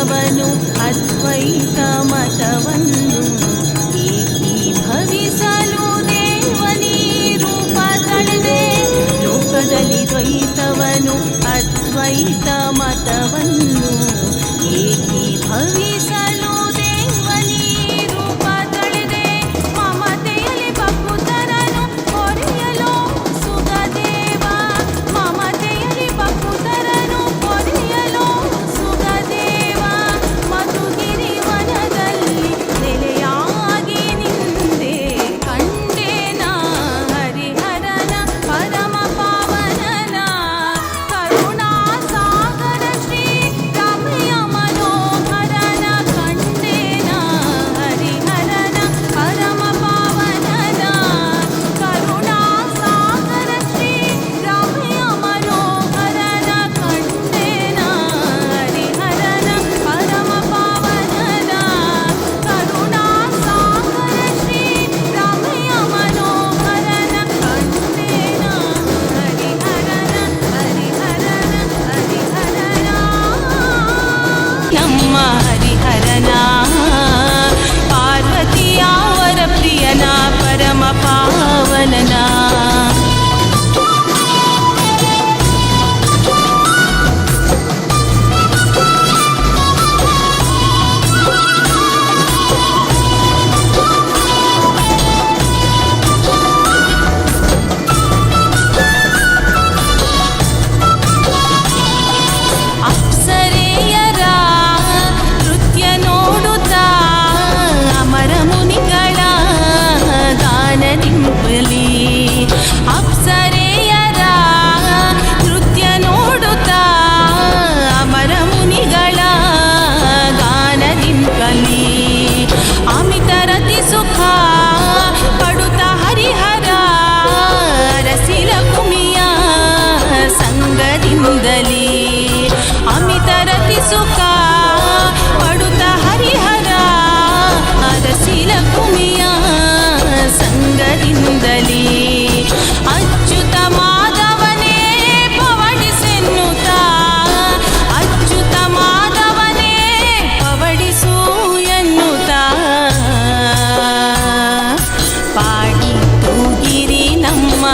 ಅವನು நம்மாரி ஹரனா ಸುಖ. ಪಡುತ ಹರಿಹರ ಅರಸಿಲ ಭೂಮಿಯ ಸಂಗದಿಂದಲೇ. ಅಚ್ಯುತ ಮಾಧವನೇ ಪವಡಿಸೆನ್ನುತ್ತ ಅಚ್ಯುತ ಮಾಧವನೇ ಪವಡಿಸು ಎನ್ನುತ್ತ. ಪಾಡಿ ತೂಗಿರಿ ನಮ್ಮ